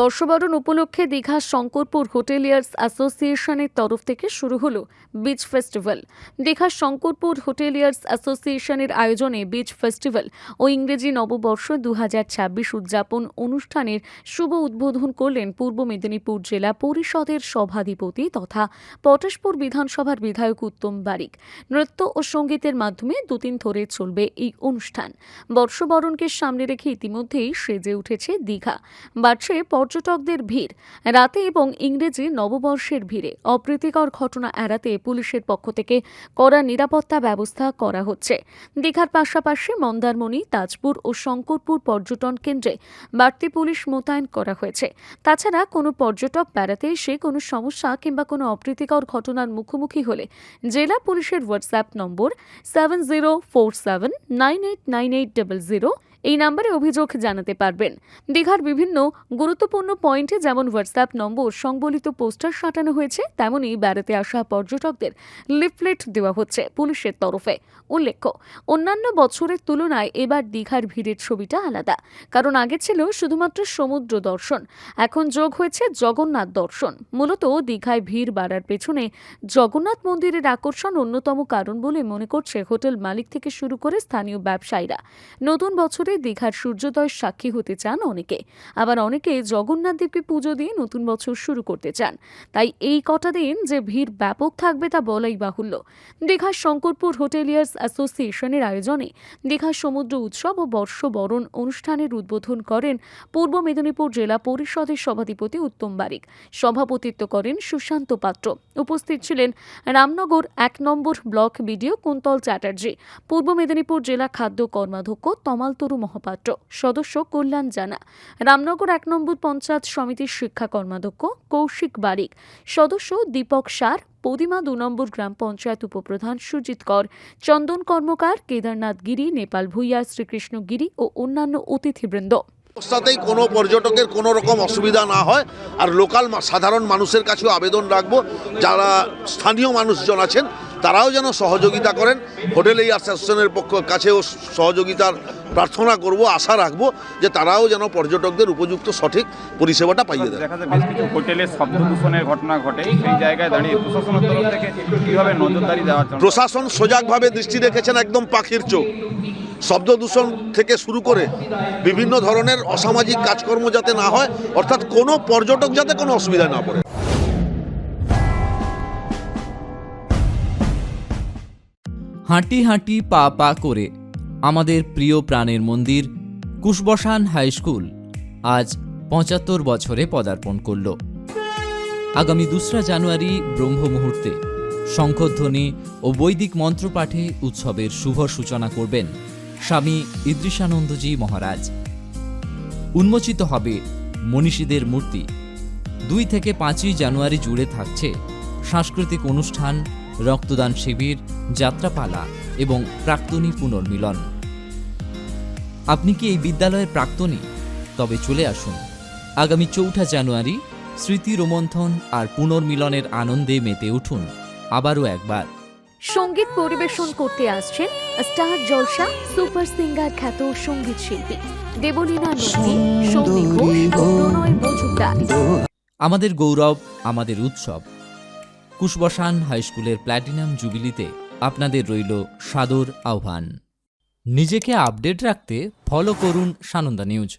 বর্ষবরণ উপলক্ষে দীঘা শঙ্করপুর হোটেলিয়ার্স অ্যাসোসিয়েশনের তরফ থেকে শুরু হলো beach festival. Digha Shankarpur hoteliers অ্যাসোসিয়েশনের আয়োজনে বিচ ফেস্টিভ্যাল ও ইংরেজি নববর্ষ দু হাজার ছাব্বিশ উদযাপন অনুষ্ঠানের শুভ উদ্বোধন করলেন পূর্ব মেদিনীপুর জেলা পরিষদের সভাধিপতি তথা পটাশপুর বিধানসভার বিধায়ক উত্তম বারিক। নৃত্য ও সঙ্গীতের মাধ্যমে দুদিন ধরে চলবে এই অনুষ্ঠান। বর্ষবরণকে সামনে রেখে ইতিমধ্যেই সেজে উঠেছে দীঘা। বাড়ছে পর্যটকদের ভিড়। রাতে এবং ইংরেজি নববর্ষের ভিড়ে অপ্রীতিকর ঘটনা এড়াতে পুলিশের পক্ষ থেকে কড়া নিরাপত্তা ব্যবস্থা করা হচ্ছে। দীঘার পাশাপাশি মন্দারমণি, তাজপুর ও শঙ্করপুর পর্যটন কেন্দ্রে বাড়তি পুলিশ মোতায়েন করা হয়েছে। তাছাড়া কোনো পর্যটক বেড়াতে এসে কোনো সমস্যা কিংবা কোনো অপ্রীতিকর ঘটনার মুখোমুখি হলে জেলা পুলিশের হোয়াটসঅ্যাপ নম্বর seven zero four seven nine eight nine eight zero এই নাম্বারে অভিযোগ জানাতে পারবেন। দীঘার বিভিন্ন গুরুত্বপূর্ণ পয়েন্টে যেমন হোয়াটসঅ্যাপ নম্বর, সংবলিত পোস্টার সাঁটানো হয়েছে তেমনই বেড়াতে আসা পর্যটকদের লিফলেট দেওয়া হচ্ছে পুলিশের তরফে। উল্লেখ্য, অন্যান্য বছরের তুলনায় এবার দীঘার ভিড়ের ছবিটা আলাদা, কারণ আগে ছিল শুধুমাত্র সমুদ্র দর্শন, এখন যোগ হয়েছে জগন্নাথ দর্শন। মূলত দীঘায় ভিড় বাড়ার পেছনে জগন্নাথ মন্দিরের আকর্ষণ অন্যতম কারণ বলে মনে করছে হোটেল মালিক থেকে শুরু করে স্থানীয় ব্যবসায়ীরা। নতুন বছরে দীঘার সূর্যোদয় সাক্ষী হতে চান অনেকে। আবার অনেকে জগন্নাথ দেবকে পুজো দিয়ে নতুন বছর শুরু করতে চান। তাই এই কটা দিন যে ভিড় ব্যাপক থাকবে তা বলাই বাহুল্য। দীঘার শঙ্করপুর হোটেলিয়ার্স অ্যাসোসিয়েশনের আয়োজনে দীঘা সমুদ্র উৎসব ও বর্ষবরণ অনুষ্ঠানের উদ্বোধন করেন পূর্ব মেদিনীপুর জেলা পরিষদের সভাধিপতি উত্তম বারিক। সভাপতিত্ব করেন সুশান্ত পাত্র। উপস্থিত ছিলেন রামনগর এক নম্বর ব্লক বিডিও কুন্তল চ্যাটার্জি, পূর্ব মেদিনীপুর জেলা খাদ্য কর্মাধ্যক্ষ তমাল তমালতরু মহাপাত্র। সদস্য কল্যাণ জানা। রামনগর এক নম্বর পঞ্চায়েত সমিতির শিক্ষা কর্মাধ্যক্ষ কৌশিক বারিক। সদস্য দীপক সার। পদিমা দু নম্বর গ্রাম পঞ্চায়েত উপপ্রধান সুজিত কর। চন্দন কর্মকার কেদারনাথ গিরি, নেপাল ভূঁইয়া, শ্রীকৃষ্ণ গিরি ও অন্যান্য অতিথিবৃন্দ। অবস্থাতেই কোনো পর্যটকের কোনো রকম অসুবিধা না হয়। আর লোকাল সাধারণ মানুষের কাছেও আবেদন রাখব। যারা স্থানীয় মানুষজন আছেন তারাও যেন সহযোগিতা করেন। হোটেল এই অ্যাসোসিয়েশনের পক্ষ কাছেও সহযোগিতার প্রার্থনা করব আশা রাখব যে তারাও যেন পর্যটকদের উপযুক্ত সঠিক পরিষেবাটা পাইয়ে দেয় দেখা যায় বেশ কিছু হোটেলে শব্দ দূষণের ঘটনা ঘটে। সেই জায়গায় দাঁড়িয়ে প্রশাসনের তরফ থেকে কীভাবে নজরদারি জন্য? প্রশাসন সজাগভাবে দৃষ্টি রেখেছেন একদম পাখির চোখ। শব্দ দূষণ থেকে শুরু করে বিভিন্ন ধরনের অসামাজিক কাজকর্ম যাতে না হয় অর্থাৎ কোনো পর্যটক যাতে কোনো অসুবিধা না পড়ে। হাঁটি হাঁটি পা পা করে আমাদের প্রিয় প্রাণের মন্দির কুশবসান হাই স্কুল আজ পঁচাত্তর বছরে পদার্পণ করল। আগামী দোসরা জানুয়ারি ব্রহ্ম মুহূর্তে শঙ্খধ্বনি ও বৈদিক মন্ত্রপাঠে উৎসবের শুভ সূচনা করবেন স্বামী ইদ্রিসানন্দজি মহারাজ। উন্মোচিত হবে মনীষীদের মূর্তি। দুই থেকে পাঁচই জানুয়ারি জুড়ে থাকছে সাংস্কৃতিক অনুষ্ঠান, রক্তদান শিবির যাত্রাপালা এবং প্রাক্তনী পুনর্মিলন। আপনি কি এই বিদ্যালয়ের প্রাক্তনী? তবে চলে আসুন। আগামী চৌঠা জানুয়ারি স্মৃতি রোমন্থন আর পুনর্মিলনের আনন্দে মেতে উঠুন আবারও একবার। সংগীত পরিবেশন করতে আসছেন স্টার জলসা সুপার সিঙ্গার খ্যাত সংগীত শিল্পী দেবলীনা নন্দী সৌমি ঘোষ প্রণয় মজুমদার। আমাদের গৌরব আমাদের উৎসব। কুশবসান হাইস্কুলের প্ল্যাটিনাম জুবিলিতে আপনাদের রইল সাদর আহ্বান। নিজেকে আপডেট রাখতে ফলো করুন সানন্দা নিউজ